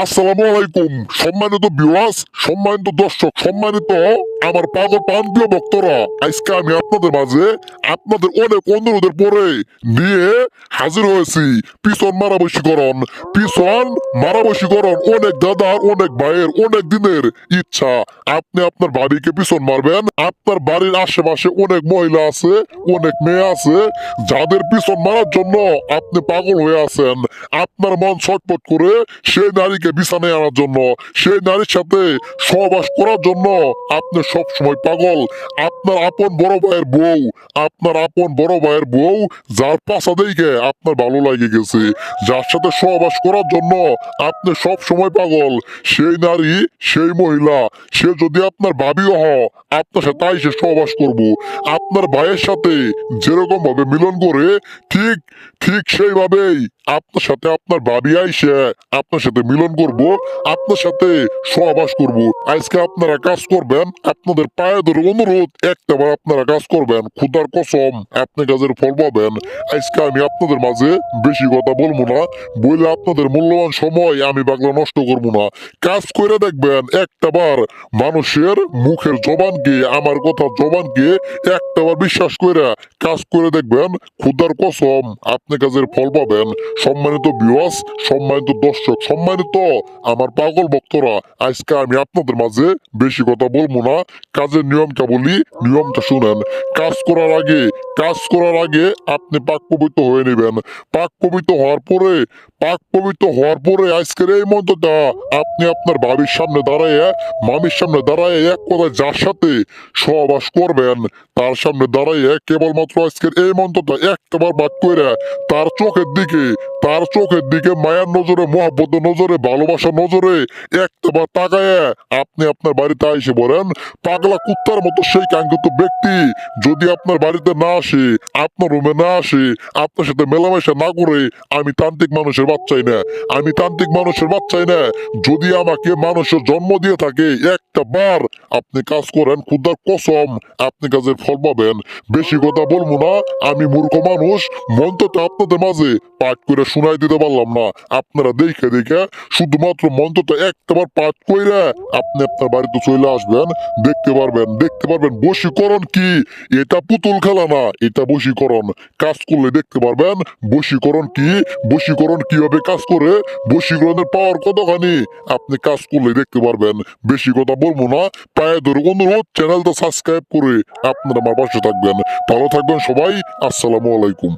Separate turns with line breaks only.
আসসালামু আলাইকুম। সম্মানিত বিওয়াস সম্মানিত দর্শক, সম্মানিত আমার পাগল প্রান্তীয় ভক্তরা, আজকে আমি আপনাদের মাঝে আপনাদের অনেক অনুরোধের পরে নিয়ে হাজির হয়েছি। পিছন মারাবসীকরণ পিছন মারাবসীকরণ অনেক দাদার, অনেক ভাইয়ের, অনেক দিনের ইচ্ছা। আপনি আপনার বাড়িকে পিছন মারবেন। আপনার বাড়ির আশেপাশে অনেক মহিলা আছে, অনেক মেয়ে আছে, যাদের পিছন মারার জন্য আপনি পাগল হয়ে আছেন। আপনার মন ছটপট করে সেই নারীকে বিছানায় আনার জন্য, সেই নারীর সাথে সহবাস করার জন্য আপনি সব সময় পাগল। আপনার আপন বড় ভাইয়ের বউ, আপনার আপন বড় ভাইয়ের বউ, যার পাশা দেখে আপনার ভালো লাগে গেছে। যার সাথে সহবাস করার জন্য আপনি সব সময় পাগল। সেই নারী, সেই মহিলা, সে যদি আপনার ভাবিও হ, আপনার সাথে তাই আইসে সহবাস করব। আপনার ভাইয়ের সাথে যেরকম ভাবে মিলন করে, ঠিক ঠিক সেইভাবেই আপনার সাথে আপনার ভাবি আইসে, আপনার সাথে মিলন করব, আপনার সাথে সহবাস করব। আজকে আপনারা কাজ করবেন, আপনাদের পায়ে ধরে অনুরোধ একটাবার আপনারা কাজ করবেন খুদার কসম, আপনি কাজের ফল পাবেন। আজকে আমি আপনাদের মাঝে বেশি কথা বলব না বলে আপনাদের মূল্যবান সময় আমি বাগলা নষ্ট করব না। কাজ করে দেখবেন একটাবার মানুষের মুখের জবানকে, আমার কথা জবানকে একটাবার বিশ্বাস করে, কাজ করে দেখবেন খুদার কসম, আপনি কাজের ফল পাবেন। সম্মানিত বিওয়াস সম্মানিত দর্শক, সম্মানিত আমার পাগল ভক্তরা, আজকে আমি আপনাদের মাঝে বেশি কথা বলব না। কাজের নিয়মটা বলি, নিয়মটা শুনেন। কাজ করার আগে, কাজ করার আগে আপনি পাক পবিত্র হয়ে নেবেন। পাক পবিত্র হওয়ার পরে, পাক পবিত্র হওয়ার পরে আজকের এই মন্ত্রটা আপনি আপনার বাবির সামনে দাঁড়াইয়া, মামির সামনে দাঁড়াইয়া এক কথায় যার সাথে সহবাস করবেন, তার সামনে দাঁড়াইয়া কেবলমাত্র আজকের এই মন্ত্রটা একটাবার বাদ করে তার চোখের দিকে তার চোখের দিকে মায়ের নজরে মহাব্বত নজরে, ভালোবাসার নজরে একটাবার তাকায় আপনি আপনার বাড়িতে এসে বলেন, পাগলা কুত্তার মতো সেই কাঙ্ক্ষিত ব্যক্তি যদি আপনার বাড়িতে না আসে, আপনার রুমে না আসে, আপনার সাথে মেলামেশা না করে, আমি তান্ত্রিক মানুষের বাচ্চাই না। আমি তান্ত্রিক মানুষের বাচ্চাই না। যদি আমাকে মানুষের জন্ম দিয়ে থাকে একটা বার আপনি কাজ করেন খুদার কসম। আপনি কাজের ফল পাবেন। বেশি কথা বলব না। আমি মূর্খ মানুষ। মন্ত্রটা আপনাদের মাঝে। পাঠ করে শোনাই দিতে পারলাম না। আপনারা দেখে দেখে শুধুমাত্র মন্ত্রটা একটাবার পাঠ করে আপনি আপনার বাড়িতে চলে আসবেন। দেখতে পারবেন। দেখতে পারবেন বশীকরণ কি? এটা পুতুল খেলা না। এটা বশীকরণ। কাজ করলে দেখতে পারবেন। বশীকরণ কি? বশীকরণ কীভাবে কাজ করে? বশীকরণের পাওয়ার কতখানি? আপনি কাজ করলে দেখতে পারবেন। বেশি কথা বলব না। পায়ে ধরে অনুরোধ চ্যানেলটা সাবস্ক্রাইব করে আপনারা আমার পাশে থাকবেন। ভালো থাকবেন সবাই, আসসালামু আলাইকুম।